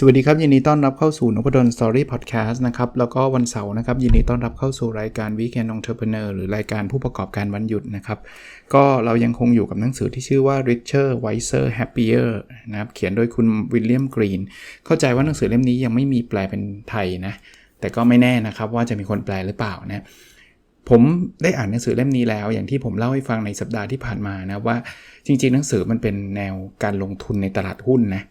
สวัสดีครับ ยินดีต้อนรับเข้าสู่นพดลสตอรี่พอดแคสต์นะครับ แล้วก็วันเสาร์นะครับ ยินดีต้อนรับเข้าสู่รายการ Weekend Entrepreneur หรือรายการผู้ประกอบการวันหยุดนะครับ ก็เรายังคงอยู่กับหนังสือที่ชื่อว่า Richer Wiser Happier นะครับเขียนโดยคุณวิลเลียมกรีนเข้าใจว่าหนังสือเล่มนี้ยังไม่มีแปลเป็นไทยนะ แต่ก็ไม่แน่นะครับว่าจะมีคนแปลหรือเปล่านะผมได้อ่านหนังสือเล่มนี้แล้ว อย่างที่ผมเล่าให้ฟังในสัปดาห์ที่ผ่านมานะว่าจริงๆ หนังสือมันเป็นแนวการลงทุนในตลาดหุ้นนะ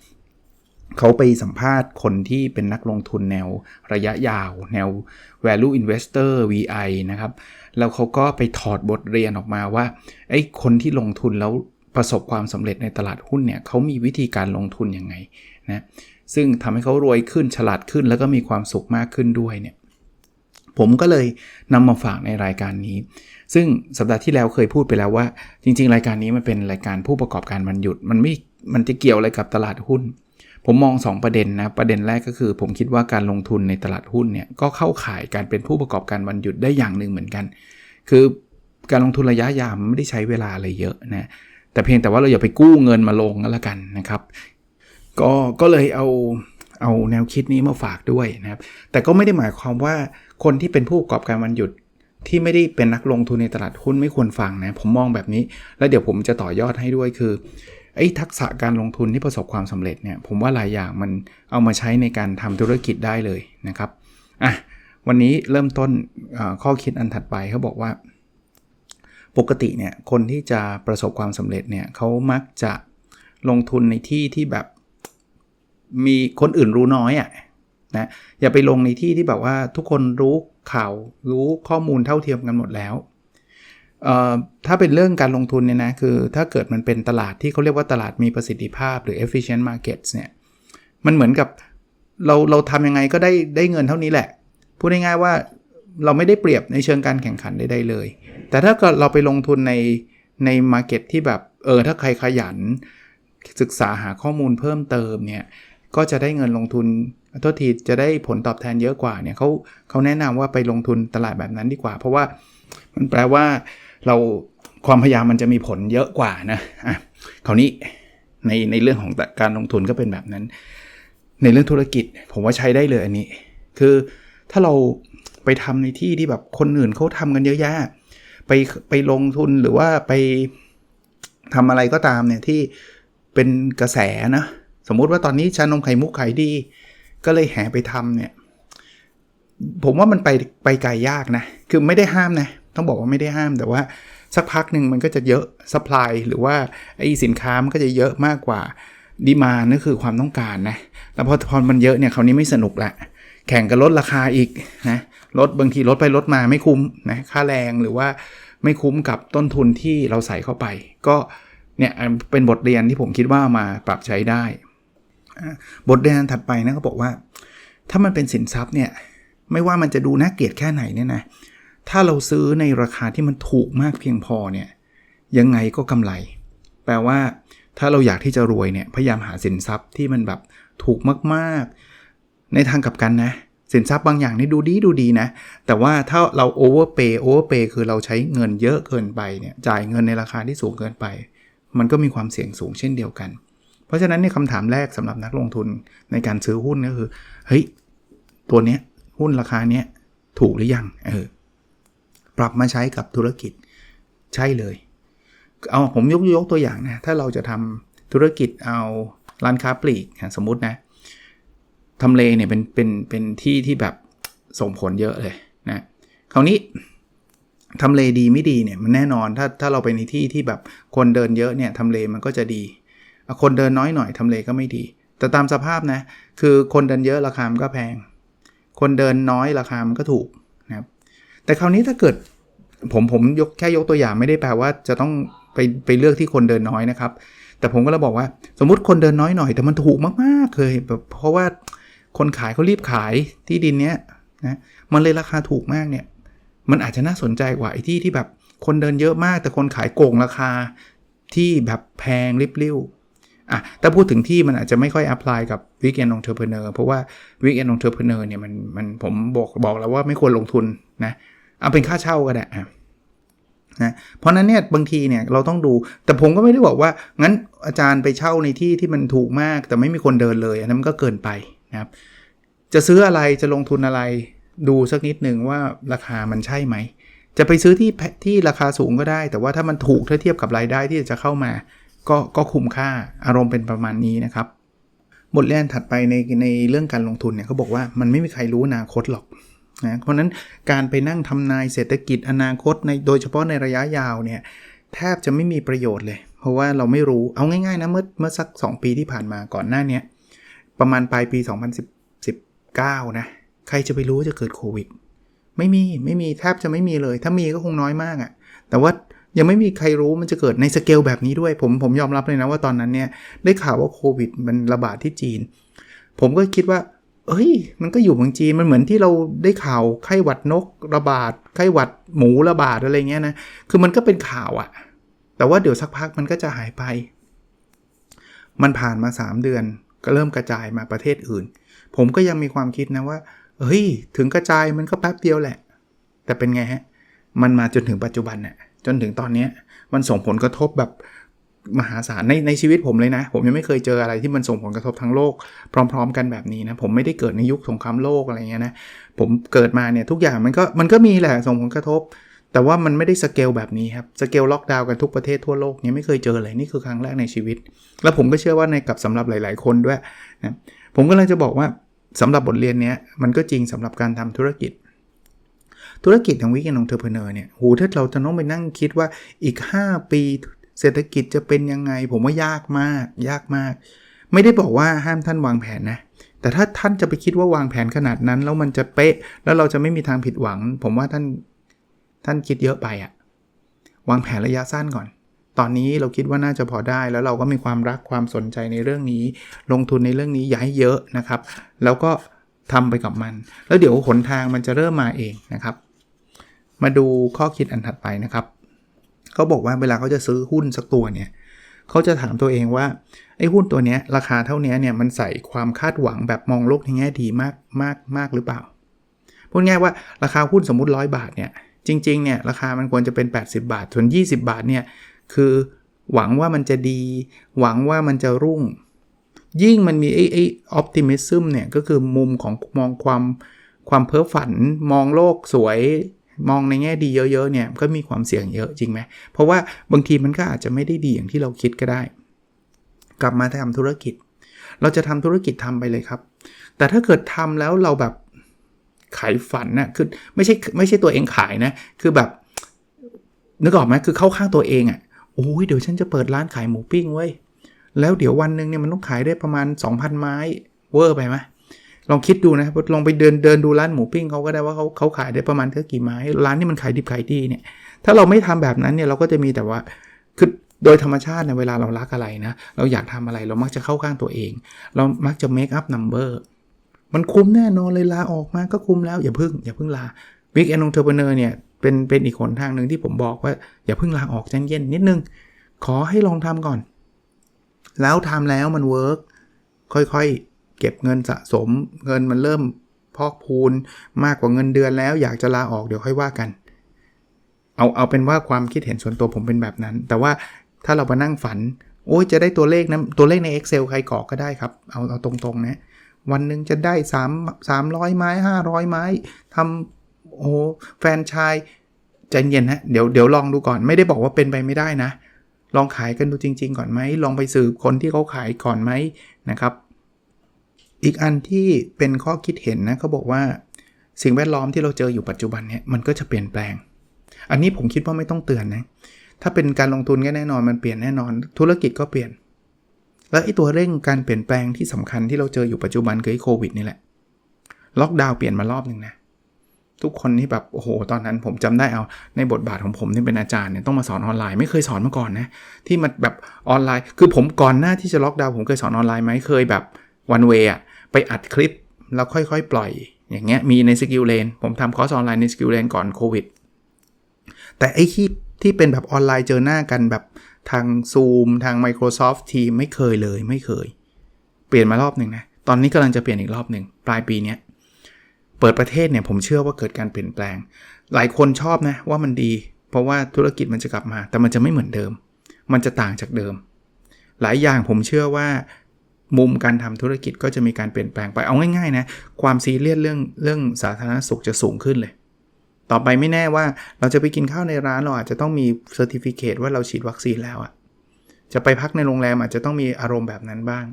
เขาไปสัมภาษณ์คนที่เป็นนักลงทุนแนวระยะยาว แนว value investor VI นะครับ แล้วเขาก็ไปถอดบทเรียนออกมาว่าไอ้คนที่ลงทุนแล้วประสบความสำเร็จในตลาดหุ้นเนี่ยเขามีวิธีการลงทุนยังไงนะซึ่งทำให้เขารวยขึ้นฉลาดขึ้นแล้วก็มีความสุขมากขึ้นด้วยเนี่ยผมก็เลยนำมาฝากในรายการนี้ ซึ่งสัปดาห์ที่แล้วเคยพูดไปแล้วว่า จริง ๆ รายการนี้มันเป็นรายการผู้ประกอบการมันหยุด มันไม่มันจะเกี่ยวอะไรกับตลาดหุ้น ผมมอง 2 ประเด็นนะประเด็นแรกก็คือ ผมคิดว่าการลงทุนในตลาดหุ้นเนี่ยก็เข้าข่ายการเป็นผู้ประกอบการวันหยุดได้อย่างหนึ่งเหมือนกัน คือการลงทุนระยะยาวไม่ได้ใช้เวลาอะไรเยอะนะแต่เพียงแต่ว่าเราอย่าไปกู้เงินมาลงก็แล้วกันนะครับ ก็ก็เลยเอาเอาแนวคิดนี้มาฝากด้วยนะครับ แต่ก็ไม่ได้หมายความว่าคนที่เป็นผู้ประกอบการวันหยุดที่ไม่ได้เป็นนักลงทุนในตลาดหุ้นไม่ควรฟังนะผมมองแบบนี้ แล้วเดี๋ยวผมจะต่อยอดให้ด้วยคือ ไอ้ทักษะการลงทุนที่ประสบความสำเร็จเนี่ยผมว่าหลายอย่างมันเอามาใช้ในการทำธุรกิจได้เลยนะครับอะวันนี้เริ่มต้นข้อคิดอันถัดไปเขาบอกว่า ปกติเนี่ยคนที่จะประสบความสำเร็จเนี่ยเขามักจะลงทุนในที่ที่แบบมีคนอื่นรู้น้อยอะ่ะนะอย่าไปลงในที่ที่แบบว่าทุกคนรู้ข่าวรู้ข้อมูลเท่าเทียมกันหมดแล้ว ถ้าเป็นเรื่องการลงทุนเนี่ยนะคือถ้าเกิดมันเป็นตลาดที่เขาเรียกว่าตลาดมีประสิทธิภาพหรือ efficient markets เนี่ยมันเหมือนกับเราเราทำยังไงก็ได้ได้เงินเท่านี้แหละ พูดง่ายๆว่าเราไม่ได้เปรียบในเชิงการแข่งขันใดๆเลย แต่ถ้าเกิดเราไปลงทุนในในมาร์เก็ตที่แบบเออถ้าใครขยัน ศึกษาหาข้อมูลเพิ่มเติมเนี่ยก็จะได้เงินลงทุนโทษทีจะได้ผลตอบแทนเยอะกว่าเนี่ยเขาเขาแนะนำว่าไปลงทุนตลาดแบบนั้นดีกว่า เพราะว่ามันแปลว่า เราความพยายามมันจะมีผลเยอะกว่านะอะคราวนี้ในในเรื่องของการลงทุนก็เป็นแบบนั้น ในเรื่องธุรกิจผมว่าใช้ได้เลยอันนี้ คือถ้าเราไปทำในที่ที่แบบคนอื่นเขาทำกันเยอะแยะไปไปลงทุนหรือว่าไปทำอะไรก็ตามเนี่ยที่เป็นกระแสนะสมมุติว่าตอนนี้ชานมไข่มุกขายดี ก็เลยแห่ไปทำเนี่ย ผมว่ามันไปไปไกลยากนะ คือไม่ได้ห้ามนะ ต้องบอกว่าไม่ได้ห้ามแต่ว่าสักพักหนึ่งมันก็จะเยอะสป라이หรือว่าไอ้สินค้ามันก็จะเยอะมากกว่าดีมานั่นคือความต้องการนะแล้วพอพอมันเยอะเนี่ยคราวนี้ไม่สนุกละแข่งกันลดราคาอีกนะลดบางทีลดไปลดมาไม่คุ้มนะค่าแรงหรือว่าไม่คุ้มกับต้นทุนที่เราใส่เข้าไป ก็เนี่ยเป็นบทเรียนที่ผมคิดว่ามาปรับใช้ได้ บทเรียนถัดไปนะเขาบอกว่า ถ้ามันเป็นสินทรัพย์เนี่ยไม่ว่ามันจะดูน่าเกลียดแค่ไหนเนี่ยนะ ถ้าเราซื้อในราคาที่มันถูกมากเพียงพอเนี่ยยังไงก็กำไร แปลว่าถ้าเราอยากที่จะรวยเนี่ยพยายามหาสินทรัพย์ที่มันแบบถูกมากๆ ในทางกลับกันนะ สินทรัพย์บางอย่างนี่ดูดีดูดีนะ แต่ว่าถ้าเราโอเวอร์เปย์โอเวอร์เปย์คือเราใช้เงินเยอะเกินไปเนี่ยจ่ายเงินในราคาที่สูงเกินไป มันก็มีความเสี่ยงสูงเช่นเดียวกัน เพราะฉะนั้นในคำถามแรกสำหรับนักลงทุนในการซื้อหุ้นก็คือเฮ้ยตัวเนี้ยหุ้นราคาเนี้ยถูกหรือยังเออ ปรับมาใช้กับธุรกิจใช่เลย เอาผมยกยกตัวอย่างนะ ถ้าเราจะทำธุรกิจเอาร้านค้าปลีกสมมตินะทำเลเนี่ยเป็นเป็นเป็นที่ที่แบบส่งผลเยอะเลยนะคราวนี้ทำเลดีไม่ดีเนี่ยมันแน่นอนถ้าถ้าเราไปในที่ที่แบบคนเดินเยอะเนี่ยทำเลมันก็จะดี คนเดินน้อยหน่อยทำเลก็ไม่ดี แต่ตามสภาพนะคือคนเดินเยอะราคามันก็แพง คนเดินน้อยราคามันก็ถูก แต่คราวนี้ถ้าเกิดผมผมยกแค่ยกตัวอย่างไม่ได้แปลว่าจะต้องไปไปเลือกที่คนเดินน้อยนะครับ แต่ผมก็เลยบอกว่า สมมติคนเดินน้อยหน่อยแต่มันถูกมากๆเคยแบบเพราะว่าคนขายเขารีบขายที่ดินเนี้ยนะมันเลยราคาถูกมากเนี่ยมันอาจจะน่าสนใจกว่าไอ้ที่ที่แบบคนเดินเยอะมากแต่คนขายโกงราคาที่แบบแพงริบลิ่วอะถ้าพูดถึงที่มันอาจจะไม่ค่อย apply กับ weekend entrepreneur เพราะว่า weekend entrepreneur เนี่ยมันมันผมบอกบอกแล้วว่าไม่ควรลงทุนนะ เอาเป็นค่าเช่าก็ได้อะนะเพราะนั้นเนี่ยบางทีเนี่ยเราต้องดู แต่ผมก็ไม่ได้บอกว่า งั้นอาจารย์ไปเช่าในที่ที่มันถูกมาก แต่ไม่มีคนเดินเลยอันนั้นมันก็เกินไปนะครับ จะซื้ออะไรจะลงทุนอะไร ดูสักนิดหนึ่งว่าราคามันใช่ไหม จะไปซื้อที่ที่ราคาสูงก็ได้ แต่ว่าถ้ามันถูกถ้าเทียบกับรายได้ที่จะเข้ามา ก็ก็คุ้มค่าอารมณ์เป็นประมาณนี้นะครับ บทเรียนถัดไปในในเรื่องการลงทุนเนี่ยเขาบอกว่ามันไม่มีใครรู้อนาคตหรอก นะเพราะนั้นการไปนั่งทำนายเศรษฐกิจอนาคตในโดยเฉพาะในระยะยาวเนี่ยแทบจะไม่มีประโยชน์เลย เพราะว่าเราไม่รู้เอาง่ายๆนะเมื่อเมื่อสัก 2 ปีที่ผ่านมาก่อนหน้านี้ประมาณปลายปี 2019 นะ ใครจะไปรู้จะเกิดโควิด ไม่มีไม่มีแทบจะไม่มีเลย ถ้ามีก็คงน้อยมากอะ่ะ แต่ว่ายังไม่มีใครรู้มันจะเกิดในสเกลแบบนี้ด้วย ผมผมยอมรับเลยนะว่าตอนนั้นเนี่ยได้ข่าวว่าโควิดมันระบาดที่จีน ผมก็คิดว่า เอ้ย มันก็อยู่เมืองจีนมันเหมือนที่เราได้ข่าวไข้หวัดนกระบาดไข้หวัดหมูระบาดอะไรเงี้ยนะ คือมันก็เป็นข่าวอะแต่ว่าเดี๋ยวสักพักมันก็จะหายไป มันผ่านมา 3 เดือนก็เริ่มกระจายมาประเทศอื่น ผมก็ยังมีความคิดนะว่าเฮ้ย ถึงกระจายมันก็แป๊บเดียวแหละ แต่เป็นไงฮะ มันมาจนถึงปัจจุบันน่ะจนถึงตอนนี้มันส่งผลกระทบแบบ มหาศาลในในชีวิตผมเลยนะ ผมยังไม่เคยเจออะไรที่มันส่งผลกระทบทั้งโลก พร้อม ๆ กันแบบนี้นะ ผมไม่ได้เกิดในยุคสงครามโลกอะไรเงี้ยนะ ผมเกิดมาเนี่ยทุกอย่างมันก็มันก็มีแหละส่งผลกระทบ แต่ว่ามันไม่ได้สเกลแบบนี้ครับสเกลล็อกดาวน์กันทุกประเทศทั่วโลกเนี่ยไม่เคยเจอเลยนี่คือครั้งแรกในชีวิต แล้วผมก็เชื่อว่าในกับสำหรับหลาย ๆ คนด้วยนะผมก็เลยจะบอกว่าสำหรับบทเรียนเนี้ยมันก็จริงสำหรับการทำธุรกิจธุรกิจของวิกเกนองเทอร์เพเนอร์เนี่ย หูถ้าเราจะต้องไปนั่งคิดว่าอีก 5 ปี เศรษฐกิจจะเป็นยังไง ผมว่ายากมาก ยากมาก ไม่ได้บอกว่าห้ามท่านวางแผนนะ แต่ถ้าท่านจะไปคิดว่าวางแผนขนาดนั้น แล้วมันจะเป๊ะ แล้วเราจะไม่มีทางผิดหวัง ผมว่าท่านท่านคิดเยอะไปอะวางแผนระยะสั้นก่อน ตอนนี้เราคิดว่าน่าจะพอได้ แล้วเราก็มีความรักความสนใจในเรื่องนี้ ลงทุนในเรื่องนี้อย่าให้เยอะนะครับ แล้วก็ทำไปกับมัน แล้วเดี๋ยวหนทางมันจะเริ่มมาเองนะครับ มาดูข้อคิดอันถัดไปนะครับ เขาบอกว่าเวลาเขาจะซื้อหุ้นสักตัวเนี่ยเขาจะถามตัวเองว่าไอ้หุ้นตัวนี้ราคาเท่านี้เนี่ยมันใส่ความคาดหวังแบบมองโลกในแง่ดีมากมากมากหรือเปล่าพูดง่ายว่าราคาหุ้นสมมุติร้อยบาทเนี่ยจริงๆเนี่ยราคามันควรจะเป็น 80 บาทส่วน 20 บาทเนี่ยคือหวังว่ามันจะดี หวังว่ามันจะรุ่ง ยิ่งมันมีไอ้ไอ้ออปติมิซึมเนี่ยก็คือมุมของมองความความเพ้อฝัน มองโลกสวย มองในแง่ดีเยอะๆเนี่ยก็มีความเสี่ยงเยอะจริงไหมเพราะว่าบางทีมันก็อาจจะไม่ได้ดีอย่างที่เราคิดก็ได้ กลับมาทำธุรกิจ เราจะทำธุรกิจทำไปเลยครับ แต่ถ้าเกิดทำแล้วเราแบบขายฝันนะ่ะคือไม่ใช่ไม่ใช่ตัวเองขายนะ คือแบบนึกออกไหมคือเข้าข้างตัวเองอะ่ะโอ้ยเดี๋ยวฉันจะเปิดร้านขายหมูปิ้งเว้ยแล้วเดี๋ยววันหนึ่งเนี่ยมันต้องขายได้ประมาณ 2,000 ไม้เวอร์ไปไหม ลองคิดดูนะลองไปเดินเดินดูร้านหมูปิ้งเขาก็ได้ว่าเขาเขาขายได้ประมาณแค่กี่ไม้ร้านที่มันขายดิบขายดีเนี่ย ถ้าเราไม่ทำแบบนั้นเนี่ยเราก็จะมีแต่ว่าคือโดยธรรมชาติในเวลาเรารักอะไรนะ เราอยากทำอะไรเรามักจะเข้าข้างตัวเอง เรามักจะ make up number มันคุ้มแน่นอนเลยลาออกมาก็คุ้มแล้วอย่าพึ่งอย่าพึ่งลาวิกแอนองเทอร์เบเนอร์เนี่ยเป็นเป็นอีกหนทางหนึ่งที่ผมบอกว่าอย่าพึ่งลาออกใจเย็นนิดนึง ขอให้ลองทำก่อน แล้วทำแล้วมันเวิร์กค่อยๆ เก็บเงินสะสม เงินมันเริ่มพอกพูนมากกว่าเงินเดือนแล้ว อยากจะลาออกเดี๋ยวค่อยว่ากัน เอาเอาเป็นว่าความคิดเห็นส่วนตัวผมเป็นแบบนั้น แต่ว่าถ้าเราไปนั่งฝัน โอ้ยจะได้ตัวเลขนะตัวเลขใน Excel ใครกรอกก็ได้ครับ เอาเอาตรงๆนะวันหนึ่งจะได้ 3 300 ไม้ 500 ไม้ทำโอ้แฟนชายใจเย็นนะเดี๋ยวเดี๋ยวลองดูก่อนไม่ได้บอกว่าเป็นไปไม่ได้นะ ลองขายกันดูจริง ๆ ก่อนไหมลองไปสืบคนที่เขาขายก่อนไหมนะครับ อีกอันที่เป็นข้อคิดเห็นนะเขาบอกว่า สิ่งแวดล้อมที่เราเจออยู่ปัจจุบันเนี่ยมันก็จะเปลี่ยนแปลง อันนี้ผมคิดว่าไม่ต้องเตือนนะถ้าเป็นการลงทุนก็แน่นอนมันเปลี่ยนแน่นอน ธุรกิจก็เปลี่ยน แล้วไอ้ตัวเร่งการเปลี่ยนแปลงที่สำคัญที่เราเจออยู่ปัจจุบันคือโควิดนี่แหละล็อกดาวน์เปลี่ยนมารอบหนึ่งนะทุกคนนี่แบบโอ้โหตอนนั้นผมจำได้เอาในบทบาทของผมที่เป็นอาจารย์เนี่ยต้องมาสอนออนไลน์ไม่เคยสอนมาก่อนนะที่มันแบบออนไลน์ คือผมก่อนหน้าที่จะล็อกดาวน์ผมเคยสอนออนไลน์ไหมเคยแบบ วันเวย์อไปอัดคลิปแล้วค่อยๆ ปล่อย อย่างเงี้ยมีในสกิลเลนผมทำคอร์สออนไลน์ในสกิลเลนก่อนโควิด แต่ไอ้ที่ที่เป็นแบบออนไลน์เจอหน้ากันแบบทาง Zoom ทาง Microsoft Team ไม่เคยเลยไม่เคย เปลี่ยนมารอบหนึ่งนะ ตอนนี้กำลังจะเปลี่ยนอีกรอบหนึ่งปลายปีนี้เปิดประเทศเนี่ยผมเชื่อว่าเกิดการเปลี่ยนแปลง หลายคนชอบนะว่ามันดี เพราะว่าธุรกิจมันจะกลับมา แต่มันจะไม่เหมือนเดิม มันจะต่างจากเดิม หลายอย่างผมเชื่อว่า มุมการทำธุรกิจก็จะมีการเปลี่ยนแปลงไปเอาง่ายๆนะความซีเรียสเรื่องเรื่องสาธารณสุขจะสูงขึ้นเลย ต่อไปไม่แน่ว่าเราจะไปกินข้าวในร้านเราอาจจะต้องมีเซอร์ติฟิเคตว่าเราฉีดวัคซีนแล้วอะจะไปพักในโรงแรมอาจจะต้องมีอารมณ์แบบนั้นบ้าง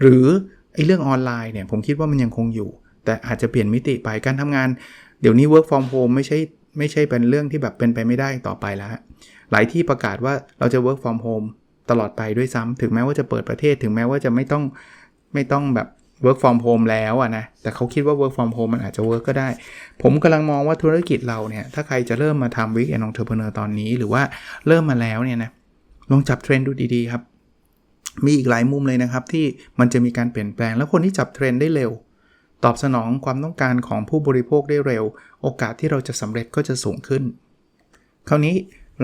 หรือไอ้เรื่องออนไลน์เนี่ยผมคิดว่ามันยังคงอยู่ แต่อาจจะเปลี่ยนมิติไปการทำงาน เดี๋ยวนี้ work from home ไม่ใช่ไม่ใช่เป็นเรื่องที่แบบเป็นไปไม่ได้ต่อไปแล้ว หลายที่ประกาศว่าเราจะ work from home ตลอดไปด้วยซ้ำถึงแม้ว่าจะเปิดประเทศถึงแม้ว่าจะไม่ต้องไม่ต้องแบบ work from home แล้วอะนะ แต่เขาคิดว่า work from home มันอาจจะ work ก็ได้ ผมกำลังมองว่าธุรกิจเราเนี่ย ถ้าใครจะเริ่มมาทำ weekend entrepreneur ตอนนี้ หรือว่าเริ่มมาแล้วเนี่ยนะ ลองจับเทรนด์ดูดีๆครับ มีอีกหลายมุมเลยนะครับ ที่มันจะมีการเปลี่ยนแปลง แล้วคนที่จับเทรนด์ได้เร็ว ตอบสนองความต้องการของผู้บริโภคได้เร็ว โอกาสที่เราจะสำเร็จก็จะสูงขึ้น คราวนี้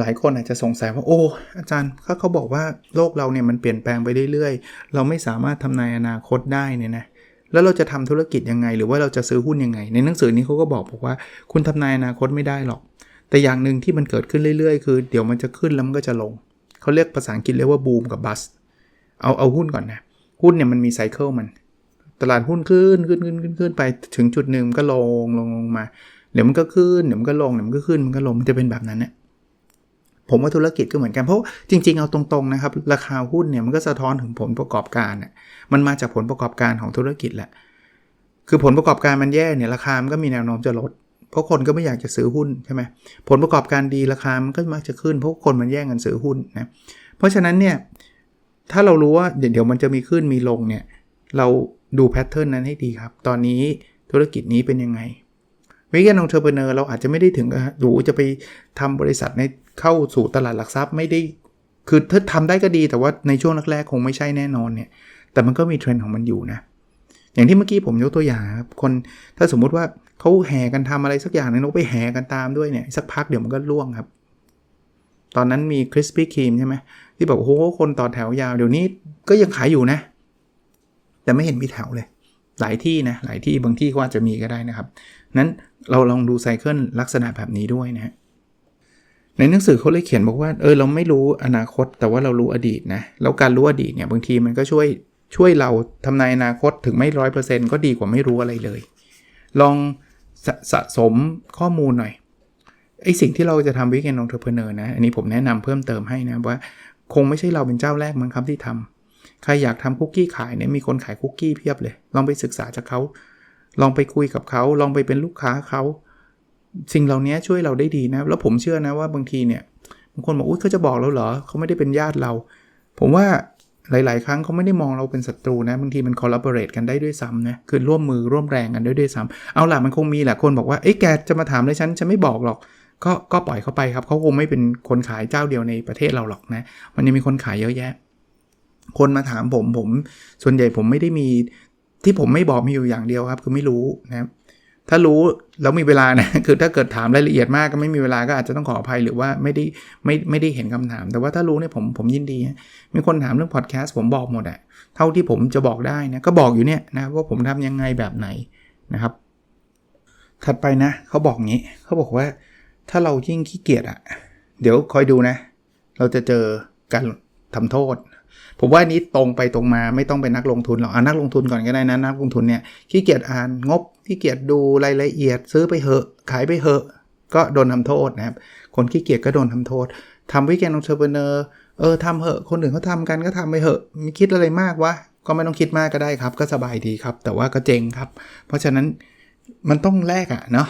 หลายคนอาจจะสงสัยว่าโอ้อาจารย์เขาเขาบอกว่าโลกเราเนี่ยมันเปลี่ยนแปลงไปเรื่อยๆ เราไม่สามารถทำนายอนาคตได้เนี่ยนะแล้วเราจะทำธุรกิจยังไง หรือว่าเราจะซื้อหุ้นยังไง ในหนังสือนี้เขาก็บอกบอกว่า คุณทำนายอนาคตไม่ได้หรอก แต่อย่างหนึ่งที่มันเกิดขึ้นเรื่อยๆ คือเดี๋ยวมันจะขึ้นแล้วมันก็จะลง เขาเรียกภาษาอังกฤษเรียกว่าบูมกับบัสเอาเอาหุ้นก่อนนะหุ้นเนี่ยมันมีไซเคิลมัน ตลาดหุ้นขึ้นขึ้นขึ้นขึ้นขึ้นไปถึงจุดหนึ่งก็ลงลงลงมา เดี๋ยวมันก็ขึ้นเดี๋ยวมันก็ลงเดี๋ยวมันก็ขึ้นมันก็ลงมันจะเป็นแบบนั้นเนี่ย ผมว่าธุรกิจก็เหมือนกันเพราะจริง ๆ เอาตรงๆนะครับราคาหุ้นเนี่ยมันก็สะท้อนถึงผลประกอบการน่ะมันมาจากผลประกอบการของธุรกิจแหละคือผลประกอบการมันแย่เนี่ยราคามันก็มีแนวโน้มจะลด เพราะคนก็ไม่อยากจะซื้อหุ้นใช่ไหมผลประกอบการดีราคามันก็มักจะขึ้นเพราะคนมันแย่งกันซื้อหุ้นนะเพราะฉะนั้นเนี่ยถ้าเรารู้ว่าเดี๋ยวมันจะมีขึ้นมีลงเนี่ยเราดูแพทเทิร์นนั้นให้ดีครับ ตอนนี้ธุรกิจนี้เป็นยังไงวิกเกนองเทอร์เบเนอร์เราอาจจะไม่ได้ถึงหรูจะไปทำบริษัทใน เข้าสู่ตลาดหลักทรัพย์ไม่ได้ คือถ้าทำได้ก็ดีแต่ว่าในช่วงแรกๆคงไม่ใช่แน่นอนเนี่ย แต่มันก็มีเทรนด์ของมันอยู่นะ อย่างที่เมื่อกี้ผมยกตัวอย่างครับ คนถ้าสมมุติว่าเขาแห่กันทำอะไรสักอย่างนึงเราไปแห่กันตามด้วยเนี่ย สักพักเดี๋ยวมันก็ล่วงครับ ตอนนั้นมีคริสปี้ครีมใช่ไหมที่บอกโอ้โหคนต่อแถวยาว เดี๋ยวนี้ก็ยังขายอยู่นะ แต่ไม่เห็นมีแถวเลย หลายที่นะหลายที่บางที่ก็อาจจะมีก็ได้นะครับนั้นเราลองดูไซเคิลลักษณะแบบนี้ด้วยนะฮะ ในหนังสือเขาเลยเขียนบอกว่าเออเราไม่รู้อนาคตแต่ว่าเรารู้อดีตนะแล้วการรู้อดีตเนี่ยบางทีมันก็ช่วยช่วยเราทำนายอนาคตถึงไม่ร้อยเปอร์เซ็นต์ก็ดีกว่าไม่รู้อะไรเลย ลองสะสะสมข้อมูลหน่อยไอสิ่งที่เราจะทำวิกเกนองเทอร์เพเนอร์นะ อันนี้ผมแนะนำเพิ่มเติมให้นะว่า คงไม่ใช่เราเป็นเจ้าแรกมั้งครับที่ทำใครอยากทำคุกกี้ขายเนี่ยมีคนขายคุกกี้เพียบเลย ลองไปศึกษาจากเขา ลองไปคุยกับเขา ลองไปเป็นลูกค้าเขา สิ่งเหล่านี้ช่วยเราได้ดีนะ แล้วผมเชื่อนะว่าบางทีเนี่ยบางคนบอกอุ้ยเขาจะบอกเราเหรอเขาไม่ได้เป็นญาติเรา ผมว่าหลาย ๆ ครั้งเขาไม่ได้มองเราเป็นศัตรูนะ บางทีมัน collaborate กันได้ด้วยซ้ำนะ คือร่วมมือร่วมแรงกันด้วยด้วยซ้ำเอาล่ะมันคงมีแหละคนบอกว่า เอ้ยแกจะมาถามเลยฉันจะไม่บอกหรอก ก็ก็ปล่อยเขาไปครับ เขาคงไม่เป็นคนขายเจ้าเดียวในประเทศเราหรอกนะ มันยังมีคนขายเยอะแยะ คนมาถามผมผม ส่วนใหญ่ผมไม่ได้มีที่ผมไม่บอกมีอยู่อย่างเดียวครับ คือไม่รู้นะครับ ถ้ารู้แล้วมีเวลานะคือถ้าเกิดถามรายละเอียดมากก็ไม่มีเวลาก็อาจจะต้องขออภัยหรือว่าไม่ได้ไม่ไม่ได้เห็นคำถาม แต่ว่าถ้ารู้เนี่ยผมผมยินดี มีคนถามเรื่องพอดแคสต์ผมบอกหมดอะเท่าที่ผมจะบอกได้นะก็บอกอยู่เนี่ยนะว่าผมทำยังไงแบบไหนนะครับ ถัดไปนะเขาบอกงี้เขาบอกว่าถ้าเรายิ่งขี้เกียจอะเดี๋ยวคอยดูนะ เราจะเจอการทำโทษ ผมว่านี้ตรงไปตรงมาไม่ต้องเป็นนักลงทุนหรอกเอานักลงทุนก่อนก็ได้นะ นักลงทุนเนี่ยขี้เกียจอ่านงบขี้เกียจดูรายละเอียด ซื้อไปเหอะ ขายไปเหอะ ก็โดนทำโทษนะครับ คนขี้เกียจก็โดนทำโทษทำวิกแกนองเทอร์เบเนอร์เออทำเหอะ คนอื่นเขาทำกันก็ทำไปเหอะม่คิดอะไรมากวะก็ไม่ต้องคิดมากก็ได้ครับ ก็สบายดีครับ แต่ว่าก็เจ๊งครับ เพราะฉะนั้นมันต้องแลกอะเนาะ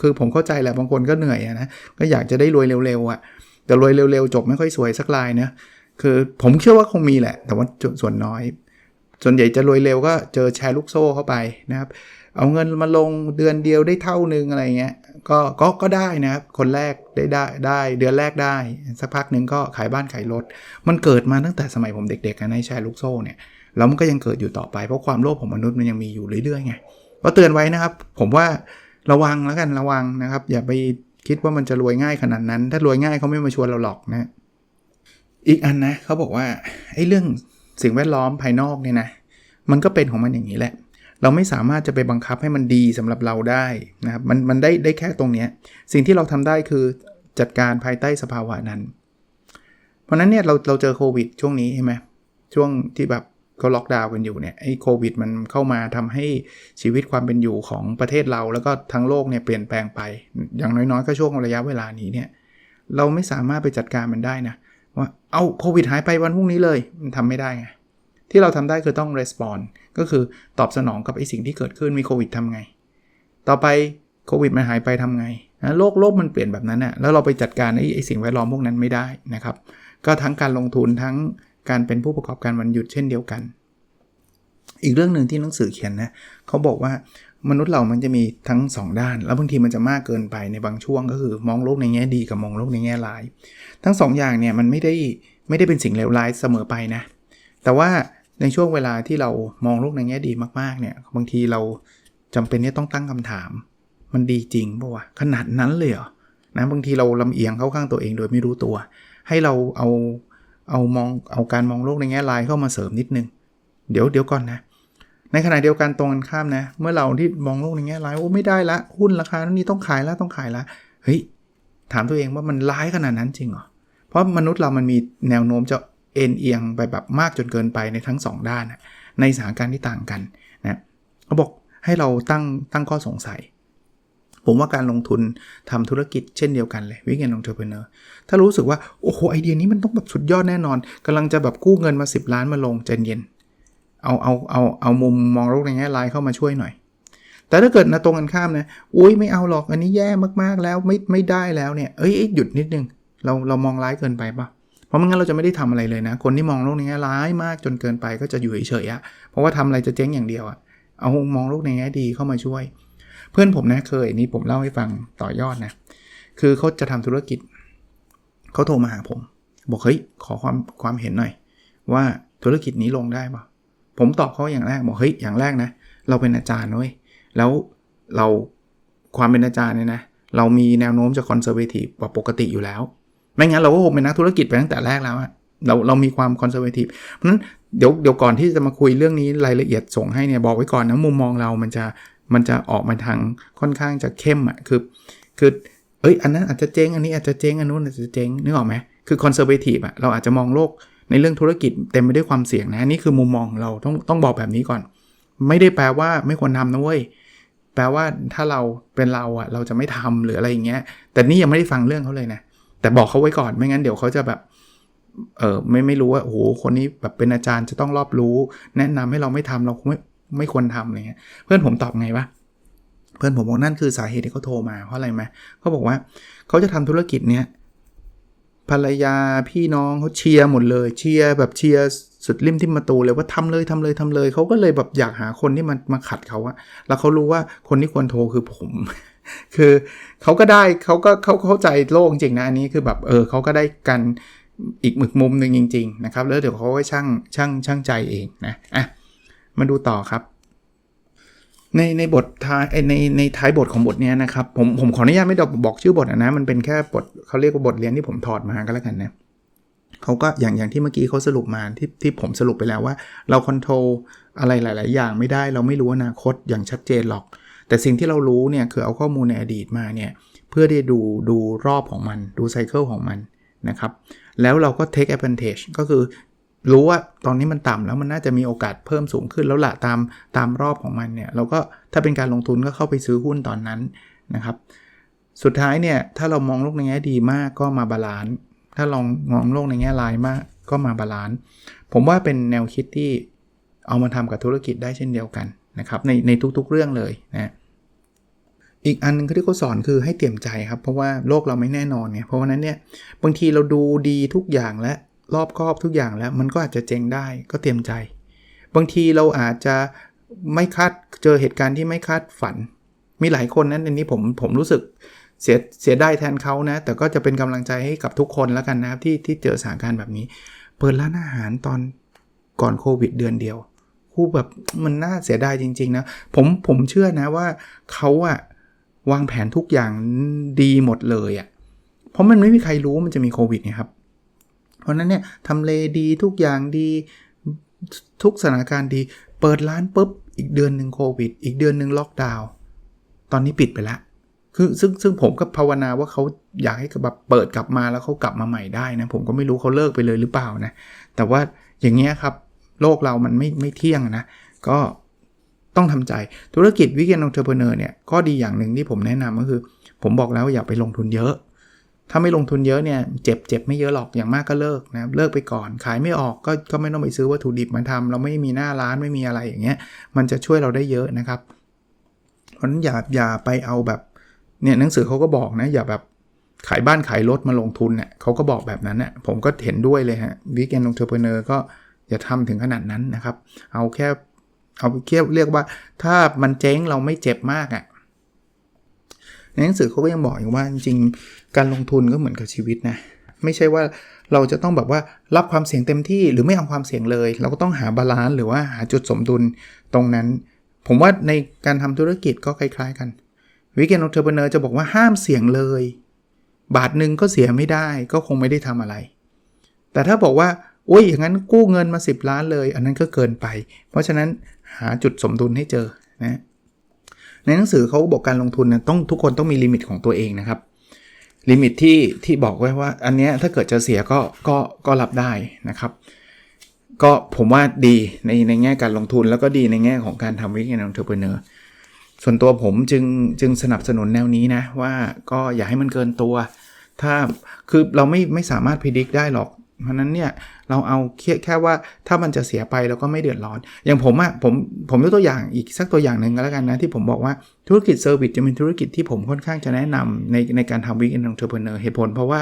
คือผมเข้าใจแหละบางคนก็เหนื่อยอะนะก็อยากจะได้รวยเร็วๆอะแต่รวยเร็วๆ จบไม่ค่อยสวยสักลายนะ คือผมเชื่อว่าคงมีแหละ แต่ว่าส่วนน้อย ส่วนใหญ่จะรวยเร็วก็เจอแชร์ลูกโซ่เข้าไปนะครับ เอาเงินมาลงเดือนเดียวได้เท่านึงอะไรเงี้ยก็ก็ก็ได้นะครับ คนแรกได้ได้ได้เดือนแรกได้ สักพักหนึ่งก็ขายบ้านขายรถ มันเกิดมาตั้งแต่สมัยผมเด็กๆในแชร์ลูกโซ่เนี่ยแล้วมันก็ยังเกิดอยู่ต่อไปเพราะความโลภของมนุษย์มันยังมีอยู่เรื่อยๆไงก็เตือนไว้นะครับ ผมว่าระวังแล้วกันระวังนะครับ อย่าไปคิดว่ามันจะรวยง่ายขนาดนั้น ถ้ารวยง่ายเขาไม่มาชวนเราหรอกนะ อีกอันนะเขาบอกว่าไอ้เรื่องสิ่งแวดล้อมภายนอกเนี่ยนะมันก็เป็นของมันอย่างนี้แหละ เราไม่สามารถจะไปบังคับให้มันดีสำหรับเราได้นะครับมันมันได้ได้แค่ตรงเนี้ยสิ่งที่เราทำได้คือจัดการภายใต้สภาวะนั้น เพราะนั้นเนี่ยเราเราเจอโควิดช่วงนี้ใช่ไหมช่วงที่แบบเขาล็อกดาวน์กันอยู่เนี่ยไอ้โควิดมันเข้ามาทำให้ชีวิตความเป็นอยู่ของประเทศเรา แล้วก็ทั้งโลกเนี่ยเปลี่ยนแปลงไป อย่างน้อยๆ ก็ช่วงระยะเวลานี้เนี่ยเราไม่สามารถไปจัดการมันได้นะ ว่าเอาโควิดหายไปวันพรุ่งนี้เลย มันทำไม่ได้ไงที่เราทำได้คือต้อง respond ก็คือตอบสนองกับไอ้สิ่งที่เกิดขึ้นมีโควิดทำไง ต่อไปโควิดมันหายไปทำไงนะโลกโลกมันเปลี่ยนแบบนั้นนะ่ะแล้วเราไปจัดการไอ้ไอ้สิ่งแวดล้อมพวกนั้นไม่ได้นะครับ ก็ทั้งการลงทุนทั้งการเป็นผู้ประกอบการวันหยุดเช่นเดียวกัน อีกเรื่องหนึ่งที่หนังสือเขียนนะเขาบอกว่า มนุษย์เรามันจะมีทั้ง 2 ด้าน แล้วบางทีมันจะมากเกินไปในบางช่วงก็คือมองโลกในแง่ดีกับมองโลกในแง่ร้าย ทั้ง2ออย่างเนี่ยมันไม่ได้ไม่ได้เป็นสิ่งเลวร้ายเสมอไปนะ แต่ว่าในช่วงเวลาที่เรามองโลกในแง่ดีมากๆเนี่ยบางทีเราจำเป็นที่ต้องตั้งคำถาม มันดีจริงป่าวะขนาดนั้นเลยเหรอนะบางทีเราลำเอียงเข้าข้างตัวเองโดยไม่รู้ตัว ให้เราเอาเอามองเอาการมองโลกในแง่ร้ายเข้ามาเสริมนิดนึง เดี๋ยวเดี๋ยวก่อนนะ ในขณะเดียวกันตรงกันข้ามนะ เมื่อเราที่มองโลกในแง่ร้ายโอ้ไม่ได้ละหุ้นราคานี้ต้องขายแล้วต้องขายละเฮ้ยถามตัวเองว่ามันร้ายขนาดนั้นจริงเหรอเพราะมนุษย์เรามันมีแนวโน้มจะเอ็นเอียงไปแบบมากจนเกินไปในทั้ง 2 ด้านในสถานการณ์ที่ต่างกันนะเขาบอกให้เราตั้งตั้งข้อสงสัย ผมว่าการลงทุนทำธุรกิจเช่นเดียวกันเลยวิกเกนองเทอร์เพเนอร์ถ้ารู้สึกว่า โอ้โหไอเดียนี้มันต้องแบบสุดยอดแน่นอนกำลังจะแบบกู้เงินมา 10 ล้านมาลงใจเย็น เอาเอาเอาเอามุมมองโลกในแง่ร้ายเข้ามาช่วยหน่อย แต่ถ้าเกิดนะตรงกันข้ามนะอุ้ยไม่เอาหรอกอันนี้แย่มากๆแล้วไม่ไม่ได้แล้วเนี่ยเอ้ยหยุดนิดนึงเราเรามองร้ายเกินไปปะเพราะไม่งั้นเราจะไม่ได้ทำอะไรเลยนะ คนที่มองโลกในแง่ร้ายมากจนเกินไปก็จะอยู่เฉยๆอะเพราะว่าทำอะไรจะเจ๊งอย่างเดียวอะเอามองโลกในแง่ดีเข้ามาช่วย เพื่อนผมนะเคยนี่ผมเล่าให้ฟังต่อยอดนะคือเขาจะทำธุรกิจเขาโทรมาหาผม บอกเฮ้ยขอความความเห็นหน่อย ว่าธุรกิจนี้ลงได้ปะ ผมตอบเขาอย่างแรกบอกเฮ้ยอย่างแรกนะ เราเป็นอาจารย์เว้ยแล้วเราความเป็นอาจารย์เนี่ยนะ เรามีแนวโน้มจะคอนเซอร์เวทีฟกว่าปกติอยู่แล้ว ไม่งั้นเราก็คงเป็นนักธุรกิจไปตั้งแต่แรกแล้วอะเราเรามีความคอนเซอร์เวทีฟเพราะนั้นเดี๋ยวเดี๋ยวก่อนที่จะมาคุยเรื่องนี้รายละเอียดส่งให้เนี่ยบอกไว้ก่อนนะมุมมองเรามันจะมันจะออกมาทางค่อนข้างจะเข้มอะคือคือเอ้ยอันนั้นอาจจะเจ๊งอันนี้อาจจะเจ๊งอันนู้นอาจจะเจ๊งนึกออกไหมคือคอนเซอร์เวทีฟอะเราอาจจะมองโลก ในเรื่องธุรกิจเต็มไปด้วยความเสี่ยงนะนี่คือมุมมองเราต้องต้องบอกแบบนี้ก่อน ไม่ได้แปลว่าไม่ควรทำนะเว้ยแปลว่าถ้าเราเป็นเราอะเราจะไม่ทำหรืออะไรอย่างเงี้ย แต่นี่ยังไม่ได้ฟังเรื่องเขาเลยนะแต่บอกเขาไว้ก่อนไม่งั้นเดี๋ยวเขาจะแบบเออไม่ไม่รู้ว่าโอ้โหคนนี้แบบเป็นอาจารย์จะต้องรอบรู้ แนะนำให้เราไม่ทำเราไม่ไม่ควรทำอะไรเงี้ยเพื่อนผมตอบไงวะเพื่อนผมบอกนั่นคือสาเหตุที่เขาโทรมาเพราะอะไรไหมเขาบอกว่าเขาจะทำธุรกิจเนี้ย ภรรยาพี่น้องเขาเชียร์หมดเลยเชียร์แบบเชียร์สุดริมที่ประตูเลยว่าทำเลยทำเลยทำเลยเขาก็เลยแบบอยากหาคนที่มันมาขัดเขาอะแล้วเขารู้ว่าคนที่ควรโทรคือผม คือเขาก็ได้เขาก็เขาเข้าใจโลกจริงนะอันนี้คือแบบเออเขาก็ได้กันอีกหมึกมุมหนึ่งจริง ๆ นะครับ แล้วเดี๋ยวเขาก็ช่างช่างช่างใจเองนะอะมาดูต่อครับ ในในบทท้ายในในท้ายบทของบทนี้นะครับผมผมขออนุญาตไม่บอกชื่อบทนะมันเป็นแค่บทเขาเรียกว่าบทเรียนที่ผมถอดมาก็แล้วกันนะเขาก็อย่างอย่างที่เมื่อกี้เขาสรุปมาที่ที่ผมสรุปไปแล้วว่า เราคอนโทรลอะไรหลาย ๆ อย่างไม่ได้ เราไม่รู้อนาคตอย่างชัดเจนหรอก แต่สิ่งที่เรารู้เนี่ยคือเอาข้อมูลในอดีตมาเนี่ยเพื่อที่ดูดูรอบของมัน ดูไซเคิลของมันนะครับแล้วเราก็ take advantage ก็คือ รู้ว่าตอนนี้มันต่ำแล้วมันน่าจะมีโอกาสเพิ่มสูงขึ้นแล้วละตามตามรอบของมันเนี่ยเราก็ถ้าเป็นการลงทุนก็เข้าไปซื้อหุ้นตอนนั้นนะครับ สุดท้ายเนี่ยถ้าเรามองโลกในแง่ดีมากก็มาบาลานซ์ถ้าลองมองโลกในแง่รายมากก็มาบาลานซ์ผมว่าเป็นแนวคิดที่เอามาทำกับธุรกิจได้เช่นเดียวกันนะครับในในทุกๆเรื่องเลยนะอีกอันนึงที่เขาสอนคือให้เตรียมใจครับ เพราะว่าโลกเราไม่แน่นอนเนี่ยเพราะว่านั้นเนี่ยบางทีเราดูดีทุกอย่างและ รอบครอบทุกอย่างแล้ว มันก็อาจจะเจ๊งได้ก็เตรียมใจ บางทีเราอาจจะไม่คาดเจอเหตุการณ์ที่ไม่คาดฝัน มีหลายคนนั้นอันนี้ผมผมรู้สึกเสียเสียได้แทนเขานะ แต่ก็จะเป็นกำลังใจให้กับทุกคนแล้วกันนะครับที่ที่เจอสถานการณ์แบบนี้ เปิดร้านอาหารตอนก่อนโควิดเดือนเดียวคู่แบบมันน่าเสียดายจริง ๆ นะ ผมผมเชื่อนะว่าเขาอะวางแผนทุกอย่างดีหมดเลยอะเพราะมันไม่มีใครรู้มันจะมีโควิดไงครับ เพราะนั้นเนี่ยทำเลดีทุกอย่างดีทุกสถานการณ์ดี เปิดร้านปุ๊บ อีกเดือนหนึ่งโควิด อีกเดือนหนึ่งล็อกดาวน์ตอนนี้ปิดไปแล้วคือซึ่งซึ่งผมก็ภาวนาว่าเขาอยากให้แบบเปิดกลับมาแล้วเขากลับมาใหม่ได้นะ ผมก็ไม่รู้เขาเลิกไปเลยหรือเปล่านะ แต่ว่าอย่างเงี้ยครับ โลกเรามันไม่ไม่เที่ยงนะ ก็ต้องทำใจธุรกิจวิกเกนองเทอร์เพเนอร์เนี่ยก็ดีอย่างหนึ่งที่ผมแนะนำก็คือ ผมบอกแล้วอย่าไปลงทุนเยอะ ถ้าไม่ลงทุนเยอะเนี่ยเจ็บเจ็บไม่เยอะหรอกอย่างมากก็เลิกนะเลิกไปก่อน ขายไม่ออกก็ก็ไม่ต้องไปซื้อวัตถุดิบมาทำเราไม่มีหน้าร้านไม่มีอะไรอย่างเงี้ยมันจะช่วยเราได้เยอะนะครับเพราะนั้นอย่าอย่าไปเอาแบบเนี่ยหนังสือเขาก็บอกนะอย่าแบบขายบ้านขายรถมาลงทุนเนี่ยเขาก็บอกแบบนั้นเน่ยผมก็เห็นด้วยเลยฮะวิกเกนองเทอร์เพเนอร์ก็อย่าทำถึงขนาดนั้นนะครับ เอาแค่เอาแค่เรียกว่าถ้ามันเจ๊งเราไม่เจ็บมากอะ่ะ ในหนังสือเขาก็ยังบอกอยู่ว่าจริงๆการลงทุนก็เหมือนกับชีวิตนะไม่ใช่ว่าเราจะต้องแบบว่ารับความเสี่ยงเต็มที่หรือไม่เอาความเสี่ยงเลย เราก็ต้องหาบาลานซ์หรือว่าหาจุดสมดุลตรงนั้น ผมว่าในการทำธุรกิจก็คล้าย ๆ กันวิกเกนองเทอร์เ n เนอร์จะบอกว่าห้ามเสี่ยงเลย บาทหนึ่งก็เสียไม่ได้ก็คงไม่ได้ทำอะไร แต่ถ้าบอกว่าอุ้ยอย่างนั้นกู้เงินมา 10 ล้านเลย อันนั้นก็เกินไป เพราะฉะนั้นหาจุดสมดุลให้เจอนะ ในหนังสือเขาบอกการลงทุนนะต้องทุกคนต้องมีลิมิตของตัวเองนะครับ ลิมิตที่ที่บอกไว้ว่า อันเนี้ยถ้าเกิดจะเสียก็ก็ก็รับได้นะครับ ก็ผมว่าดีในในแง่การลงทุนแล้วก็ดีในแง่ของการทำวิกเกนองเทอร์เพเนอร์ส่วนตัวผมจึงจึงสนับสนุนแนวนี้นะว่าก็อย่าให้มันเกินตัว ถ้าคือเราไม่ไม่สามารถพิจิตรได้หรอก เพราะนั้นเนี่ยเราเอาแค่แค่ว่าถ้ามันจะเสียไปเราก็ไม่เดือดร้อน อย่างผมอะผมผมยกตัวอย่างอีกสักตัวอย่างหนึ่งก็แล้วกันนะ ที่ผมบอกว่าธุรกิจเซอร์วิสจะเป็นธุรกิจที่ผมค่อนข้างจะแนะนำในในการทำวิกเอนองเทอร์เพเนอร์เหตุผลเพราะว่า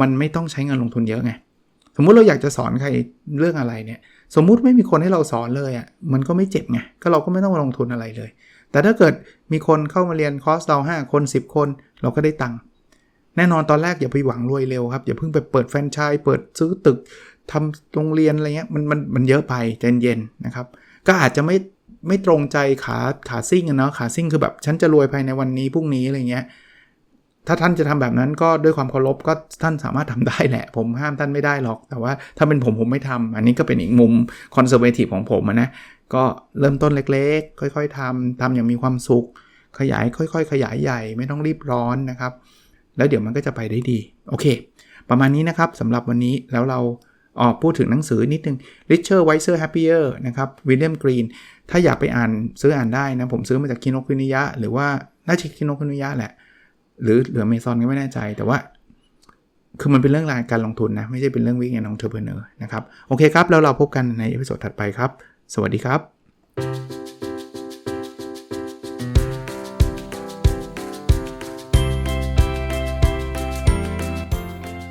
มันไม่ต้องใช้เงินลงทุนเยอะไงสมมุติเราอยากจะสอนใครเรื่องอะไรเนี่ย สมมุติไม่มีคนให้เราสอนเลยอะ่ะมันก็ไม่เจ็บไงก็เราก็ไม่ต้องลงทุนอะไรเลย แต่ถ้าเกิดมีคนเข้ามาเรียนคอร์สเรา 5 คน 10 คน เราก็ได้ตังค์ แน่นอนตอนแรกอย่าไปหวังรวยเร็วครับอย่าเพิ่งไปเปิดแฟรนไชส์เปิดซื้อตึกทำโรงเรียนอะไรเงี้ยมันมันมันเยอะไปใจเย็นนะครับ ก็อาจจะไม่ไม่ตรงใจขาขาซิ่งอะเนาะขาซิ่งคือแบบฉันจะรวยภายในวันนี้พรุ่งนี้อะไรเงี้ยถ้าท่านจะทำแบบนั้นก็ด้วยความเคารพก็ท่านสามารถทำได้แหละ ผมห้ามท่านไม่ได้หรอก แต่ว่าถ้าเป็นผมผมไม่ทำอันนี้ก็เป็นอีกมุมคอนเซอร์เวทีฟของผมนะก็เริ่มต้นเล็กๆ ค่อยๆทำทำอย่างมีความสุข ขยายค่อย ๆ ขยายใหญ่ไม่ต้องรีบร้อนนะครับ แล้วเดี๋ยวมันก็จะไปได้ดี โอเค ประมาณนี้นะครับสำหรับวันนี้แล้วเราออกพูดถึงหนังสือนิดนึง Richer Wiser Happier นะครับวิลเลียมกรีนถ้าอยากไปอ่านซื้ออ่านได้นะ ผมซื้อมาจากคินโนคุนิยะ หรือว่าน่าจะคินโนคุนิยะแหละ หรือเหลือเมซอนก็ไม่แน่ใจแต่ว่า คือมันเป็นเรื่องรายการลงทุนนะ ไม่ใช่เป็นเรื่องวิ่งเงินของเทอร์เพเนอร์นะครับ โอเคครับ แล้วเราพบกันในเอพิโซดถัดไปครับ สวัสดีครับ